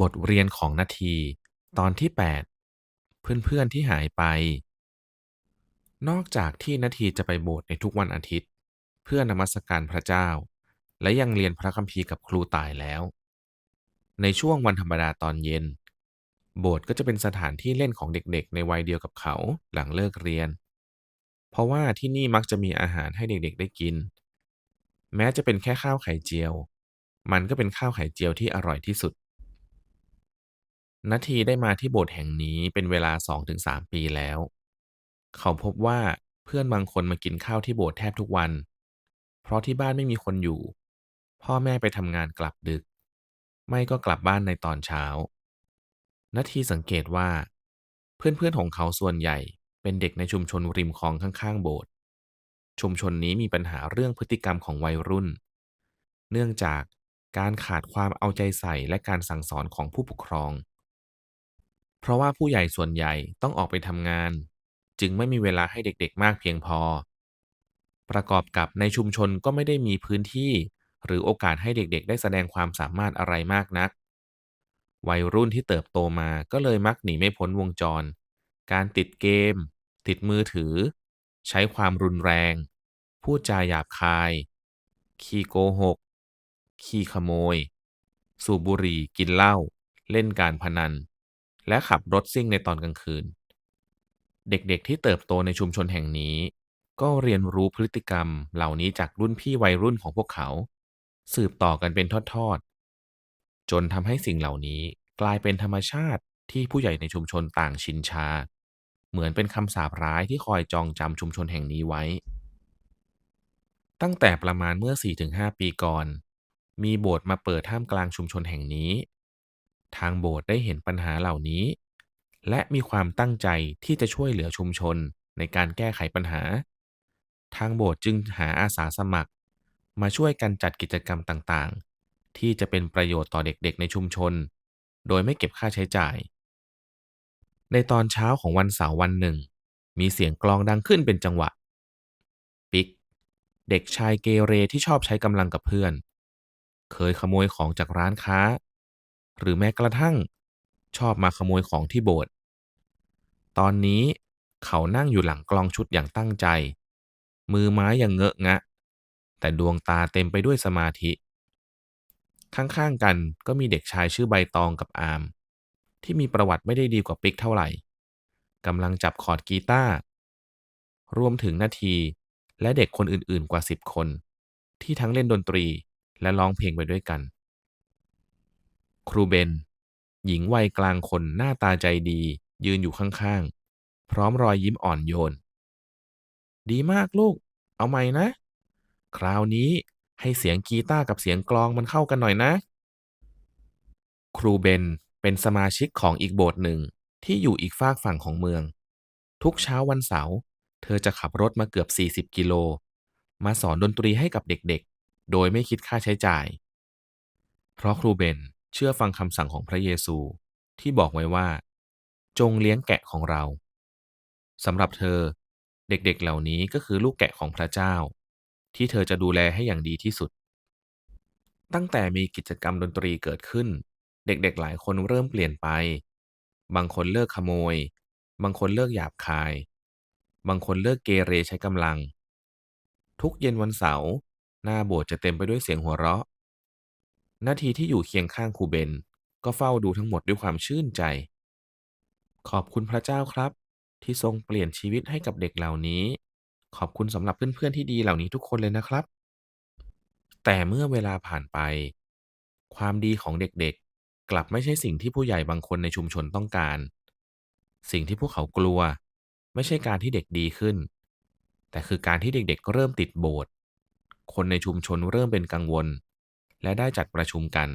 บทเรียนของนาที ตอนที่ 8 เพื่อนๆที่หายไป นอกจากที่นาทีจะไปโบสถ์ในทุกวันอาทิตย์ เพื่อนมัสการพระเจ้า และยังเรียนพระคัมภีร์กับครูตายแล้ว ในช่วงวันธรรมดาตอนเย็น โบสถ์ก็จะเป็นสถานที่เล่นของเด็กๆ ในวัยเดียวกับเขาหลังเลิกเรียน เพราะว่าที่นี่มักจะมีอาหารให้เด็กๆได้กิน แม้จะเป็นแค่ข้าวไข่เจียว มันก็เป็นข้าวไข่เจียวที่อร่อยที่สุด นาทีได้มาที่โบสถ์แห่งนี้เป็นเวลา 2-3 ปีแล้ว เขาพบว่าเพื่อนบางคนมากินข้าวที่โบสถ์แทบทุกวัน เพราะที่บ้านไม่มีคนอยู่ พ่อแม่ไปทำงานกลับดึก ไม่ก็กลับบ้านในตอนเช้านาทีสังเกตว่า เพื่อนๆของเขาส่วนใหญ่เป็นเด็กในชุมชนริมคลองข้างๆ โบสถ์ชุมชนนี้มีปัญหาเรื่องพฤติกรรมของวัยรุ่น เนื่องจากการขาดความเอาใจใส่และการสั่งสอนของผู้ปกครอง เพราะว่าผู้ใหญ่ส่วนใหญ่ต้องออกไปทำงาน จึงไม่มีเวลาให้เด็กๆ มากเพียงพอ ประกอบกับในชุมชนก็ไม่ได้มีพื้นที่ หรือโอกาสให้เด็กๆ ได้แสดงความสามารถอะไรมากนัก วัยรุ่นที่เติบโตมาก็เลยมักหนีไม่พ้นวงจร การติดเกม ติดมือถือ ใช้ความรุนแรง พูดจาหยาบคาย ขี้โกหก ขี้ขโมย สูบบุหรี่กินเหล้า เล่นการพนัน และขับรถซิ่งในตอนกลางคืน เด็กๆที่เติบโตในชุมชนแห่งนี้ ก็เรียนรู้พฤติกรรมเหล่านี้จากรุ่นพี่วัยรุ่นของพวกเขา สืบต่อกันเป็นทอดๆ จนทำให้สิ่งเหล่านี้กลายเป็นธรรมชาติที่ผู้ใหญ่ในชุมชนต่างชินชา เหมือนเป็นคำสาปร้ายที่คอยจองจำชุมชนแห่งนี้ไว้ ตั้งแต่ประมาณเมื่อ 4-5 ปีก่อน มีโบสถ์มาเปิดท่ามกลางชุมชนแห่งนี้ ทางโบสถ์ได้เห็นปัญหาเหล่านี้ และมีความตั้งใจที่จะช่วยเหลือชุมชนในการแก้ไขปัญหา ทางโบสถ์จึงหาอาสาสมัคร มาช่วยกันจัดกิจกรรมต่างๆ ที่จะเป็นประโยชน์ต่อเด็กๆ ในชุมชน โดยไม่เก็บค่าใช้จ่าย ในตอนเช้าของวันเสาร์วันหนึ่ง มีเสียงกลองดังขึ้นเป็นจังหวะ ปิก เด็กชายเกเรที่ชอบใช้กำลังกับเพื่อน เคยขโมยของจากร้านค้า หรือแม้กระทั่ง ชอบมาขโมยของที่โบสถ์ตอนนี้เขานั่งอยู่หลังกลองชุดอย่างตั้งใจ มือไม้ยังเงอะงะ แต่ดวงตาเต็มไปด้วยสมาธิ ข้างๆกันก็มีเด็กชายชื่อใบตองกับอาม ที่มีประวัติไม่ได้ดีกว่าปิ๊กเท่าไหร่กำลังจับคอร์ดกีตาร์รวมถึงนาทีและเด็กคนอื่นๆกว่า 10 คน ที่ทั้งเล่นดนตรีและร้องเพลงไปด้วยกัน ครูเบน หญิงวัยกลางคนหน้าตาใจดี ยืนอยู่ข้างๆ พร้อมรอยยิ้มอ่อนโยน ดีมากลูก เอาใหม่นะ คราวนี้ให้เสียงกีตาร์กับเสียงกลองมันเข้ากันหน่อยนะ ครูเบนเป็นสมาชิกของอีกโบสถ์หนึ่งที่อยู่อีกฝากฝั่งของเมือง ทุกเช้าวันเสาร์เธอจะขับรถมาเกือบ 40 กิโล มาสอนดนตรีให้กับเด็กๆ โดยไม่คิดค่าใช้จ่าย เพราะครูเบน เชื่อฟังคำสั่งของพระเยซูที่บอกไว้ว่า จงเลี้ยงแกะของเราสำหรับเธอ เด็กๆเหล่านี้ก็คือลูกแกะของพระเจ้า ที่เธอจะดูแลให้อย่างดีที่สุด ตั้งแต่มีกิจกรรมดนตรีเกิดขึ้น เด็กๆหลายคนเริ่มเปลี่ยนไป บางคนเลิกขโมย บางคนเลิกหยาบคาย บางคนเลิกเกเรใช้กำลัง ทุกเย็นวันเสาร์หน้าโบสถ์จะเต็มไปด้วยเสียงหัวเราะ นาทีที่อยู่เคียงข้างครูเบน ก็เฝ้าดูทั้งหมดด้วยความชื่นใจ ขอบคุณพระเจ้าครับ ที่ทรงเปลี่ยนชีวิตให้กับเด็กเหล่านี้ ขอบคุณสำหรับเพื่อนๆที่ดีเหล่านี้ทุกคนเลยนะครับ แต่เมื่อเวลาผ่านไป ความดีของเด็กๆ กลับไม่ใช่สิ่งที่ผู้ใหญ่บางคนในชุมชนต้องการ สิ่งที่พวกเขากลัว ไม่ใช่การที่เด็กดีขึ้น แต่คือการที่เด็กๆ เริ่มติดโบสถ์คนในชุมชนเริ่มเป็นกังวล และได้จัดประชุมกัน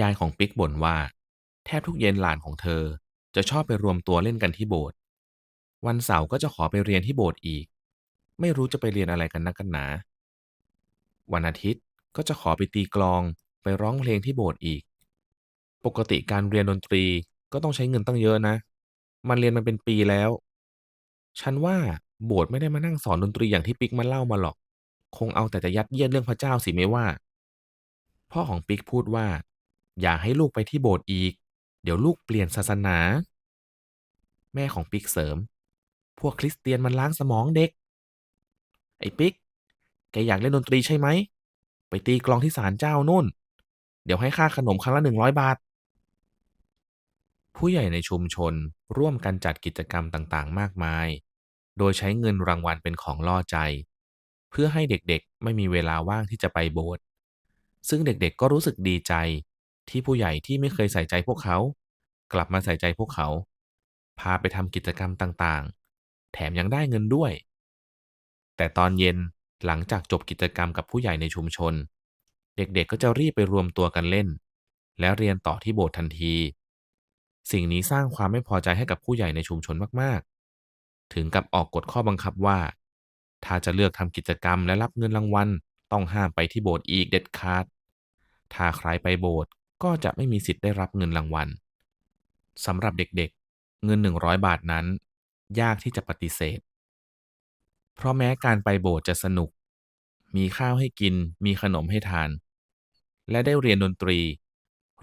ยายของปิ๊กบ่นว่า แทบทุกเย็นหลานของเธอจะชอบไปรวมตัวเล่นกันที่โบสถ์วันเสาร์ก็จะขอไปเรียนที่โบสถ์อีก ไม่รู้จะไปเรียนอะไรกันนักกันหนา วันอาทิตย์ก็จะขอไปตีกลองไปร้องเพลงที่โบสถ์อีก ปกติการเรียนดนตรีก็ต้องใช้เงินตั้งเยอะนะ มันเรียนมาเป็นปีแล้ว ฉันว่าโบสถ์ไม่ได้มานั่งสอนดนตรีอย่างที่ปิ๊กมันเล่ามาหรอก คงเอาแต่จะยัดเยียดเรื่องพระเจ้าสิไม่ว่า พ่อของปิ๊กพูดว่า อย่าให้ลูกไปที่โบสถ์อีก เดี๋ยวลูกเปลี่ยนศาสนา แม่ของปิ๊กเสริม พวกคริสเตียนมันล้างสมองเด็ก ไอ้ปิ๊ก แกอยากเล่นดนตรีใช่ไหม ไปตีกลองที่ศาลเจ้านู่น เดี๋ยวให้ค่าขนมครั้งละหนึ่งร้อยบาท ผู้ใหญ่ในชุมชนร่วมกันจัดกิจกรรมต่างๆ มากมาย โดยใช้เงินรางวัลเป็นของล่อใจ เพื่อให้เด็กๆ ไม่มีเวลาว่างที่จะไปโบสถ์ ซึ่งเด็กๆก็รู้สึกดีใจที่ผู้ใหญ่ที่ไม่เคยใส่ใจพวกเขา กลับมาใส่ใจพวกเขา พาไปทำกิจกรรมต่างๆ แถมยังได้เงินด้วย แต่ตอนเย็นหลังจากจบกิจกรรมกับผู้ใหญ่ในชุมชน เด็กๆก็จะรีบไปรวมตัวกันเล่น และเรียนต่อที่โบสถ์ทันที สิ่งนี้สร้างความไม่พอใจให้กับผู้ใหญ่ในชุมชนมากๆ ถึงกับออกกฎข้อบังคับว่า ถ้าจะเลือกทำกิจกรรมและรับเงินรางวัล ต้องห้ามไปที่โบสถ์อีกเด็ดขาด ถ้าใครไปโบสถ์ก็จะไม่มีสิทธิ์ได้รับเงินรางวัลสำหรับเด็กๆ เงิน 100 บาทนั้น ยากที่จะปฏิเสธ เพราะแม้การไปโบสถ์จะสนุก มีข้าวให้กิน มีขนมให้ทาน และได้เรียนดนตรี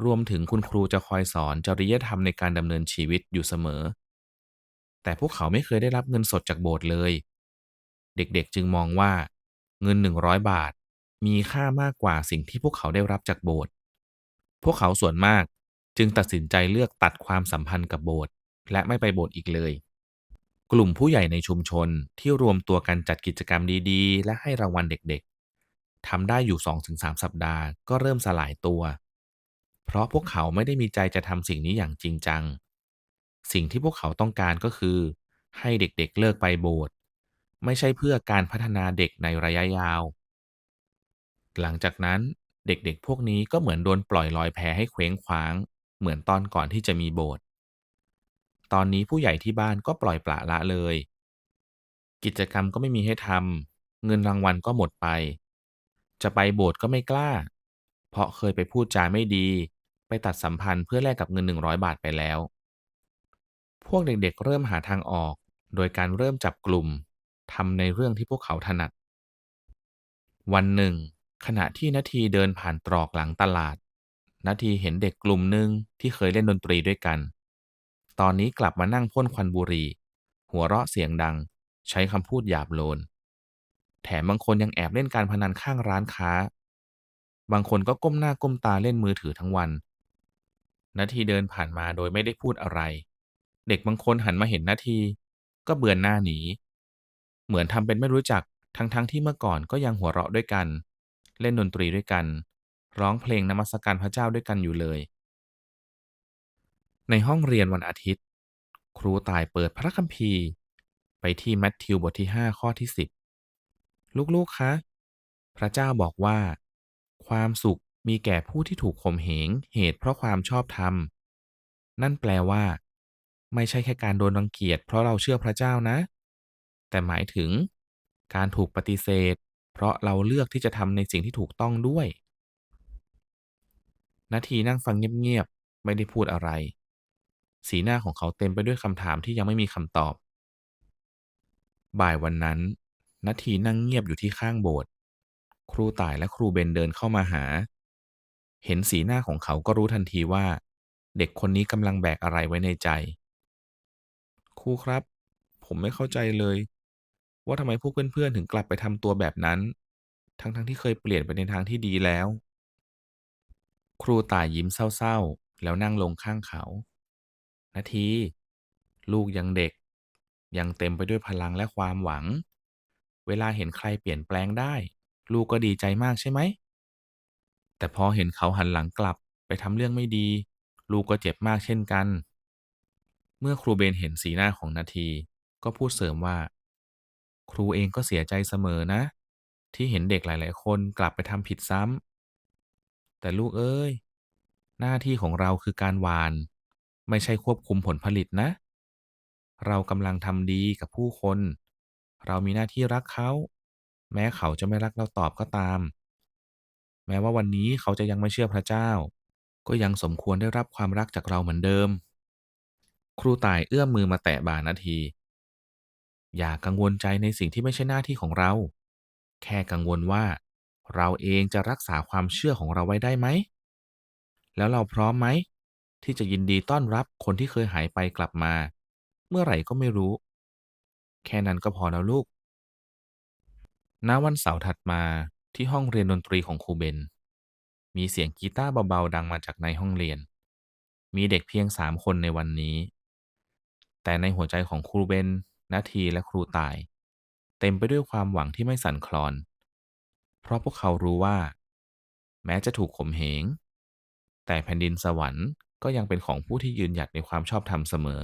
รวมถึงคุณครูจะคอยสอนจริยธรรมในการดำเนินชีวิตอยู่เสมอ แต่พวกเขาไม่เคยได้รับเงินสดจากโบสถ์เลย เด็กๆจึงมองว่า เงิน 100 บาท มีค่ามากกว่าสิ่งที่พวกเขาได้รับจากโบสถ์ พวกเขาส่วนมากจึงตัดสินใจเลือกตัดความสัมพันธ์กับโบสถ์และไม่ไปโบสถ์อีกเลย กลุ่มผู้ใหญ่ในชุมชนที่รวมตัวกันจัดกิจกรรมดีๆ และให้รางวัลเด็กๆทำได้อยู่ 2-3 สัปดาห์ก็เริ่มสลายตัว เพราะพวกเขาไม่ได้มีใจจะทำสิ่งนี้อย่างจริงจัง สิ่งที่พวกเขาต้องการก็คือ ให้เด็กๆเลิกไปโบสถ์ไม่ใช่เพื่อการพัฒนาเด็กในระยะยาว หลังจากนั้นเด็กๆ พวกนี้ก็เหมือนโดนปล่อยลอยแพให้เคว้งคว้าง เหมือนตอนก่อนที่จะมีโบสถ์ตอนนี้ผู้ใหญ่ที่บ้านก็ปล่อยปละละเลย กิจกรรมก็ไม่มีให้ทำเงินรางวัลก็หมดไป จะไปโบสถ์ก็ไม่กล้า เพราะเคยไปพูดจาไม่ดี ไปตัดสัมพันธ์เพื่อแลกกับเงิน 100 บาทไปแล้ว พวกเด็กๆ เริ่มหาทางออก โดยการเริ่มจับกลุ่มทำในเรื่องที่พวกเขาถนัด วันหนึ่ง ขณะที่นาทีเดินผ่านตรอกหลังตลาดนาทีเห็นเด็กกลุ่มหนึ่งที่เคยเล่นดนตรีด้วยกัน ตอนนี้กลับมานั่งพ่นควันบุหรี่ หัวเราะเสียงดัง ใช้คำพูดหยาบโลน แถมบางคนยังแอบเล่นการพนันข้างร้านค้า บางคนก็ก้มหน้าก้มตาเล่นมือถือทั้งวันนาทีเดินผ่านมาโดยไม่ได้พูดอะไร เด็กบางคนหันมาเห็นนาที ก็เบือนหน้าหนี เหมือนทำเป็นไม่รู้จักทั้งๆทที่เมื่อก่อนก็ยังหัวเราะด้วยกัน เล่นดนตรีด้วยกัน ร้องเพลงนมัสการพระเจ้าด้วยกันอยู่เลย ในห้องเรียนวันอาทิตย์ ครูตายเปิดพระคัมภีร์ ไปที่แมทธิวบทที่ 5 ข้อที่ 10 ลูกๆ คะ พระเจ้าบอกว่า ความสุขมีแก่ผู้ที่ถูกข่มเหงเหตุเพราะความชอบธรรม นั่นแปลว่า ไม่ใช่แค่การโดนรังเกียจเพราะเราเชื่อพระเจ้านะ แต่หมายถึง การถูกปฏิเสธ เพราะเราเลือกที่จะทำในสิ่งที่ถูกต้องด้วย นาทีนั่งฟังเงียบๆ ไม่ได้พูดอะไร สีหน้าของเขาเต็มไปด้วยคำถามที่ยังไม่มีคำตอบ บ่ายวันนั้นนาทีนั่งเงียบอยู่ที่ข้างโบสถ์ครูต่ายและครูเบนเดินเข้ามาหา เห็นสีหน้าของเขาก็รู้ทันทีว่า เด็กคนนี้กำลังแบกอะไรไว้ในใจ ครูครับ ผมไม่เข้าใจเลย ว่าทำไมพวกเพื่อน ๆ ถึงกลับไปทำตัวแบบนั้น ทั้งๆทที่เคยเปลี่ยนไปในทางที่ดีแล้ว ครูต่ายยิ้มเศร้าๆ แล้วนั่งลงข้างเขา นาที ลูกยังเด็ก ยังเต็มไปด้วยพลังและความหวัง เวลาเห็นใครเปลี่ยนแปลงได้ ลูกก็ดีใจมากใช่ไหม แต่พอเห็นเขาหันหลังกลับไปทำเรื่องไม่ดี ลูกก็เจ็บมากเช่นกัน เมื่อครูเบนเห็นสีหน้าของนาที ก็พูดเสริมว่า ครูเองก็เสียใจเสมอนะ ที่เห็นเด็กหลาย ๆ คนกลับไปทำผิดซ้ำแต่ลูกเอ้ย หน้าที่ของเราคือการหวาน ไม่ใช่ควบคุมผลผลิตนะ เรากำลังทำดีกับผู้คน เรามีหน้าที่รักเขา แม้เขาจะไม่รักเราตอบก็ตาม แม้ว่าวันนี้เขาจะยังไม่เชื่อพระเจ้า ก็ยังสมควรได้รับความรักจากเราเหมือนเดิม ครูต่ายเอื้อมมือมาแตะบ่านาที อย่ากังวลใจในสิ่งที่ไม่ใช่หน้าที่ของเรา แค่กังวลว่า เราเองจะรักษาความเชื่อของเราไว้ได้ไหม แล้วเราพร้อมไหม ที่จะยินดีต้อนรับคนที่เคยหายไปกลับมา เมื่อไหร่ก็ไม่รู้ แค่นั้นก็พอแล้วลูก ณวันเสาร์ถัดมาที่ห้องเรียนดนตรีของครูเบน มีเสียงกีตาร์เบาๆดังมาจากในห้องเรียน มีเด็กเพียงสามคนในวันนี้ แต่ในหัวใจของครูเบน นาทีและครูตาย เต็มไปด้วยความหวังที่ไม่สั่นคลอน เพราะพวกเขารู้ว่า แม้จะถูกข่มเหง แต่แผ่นดินสวรรค์ก็ยังเป็นของผู้ที่ยืนหยัดในความชอบธรรมเสมอ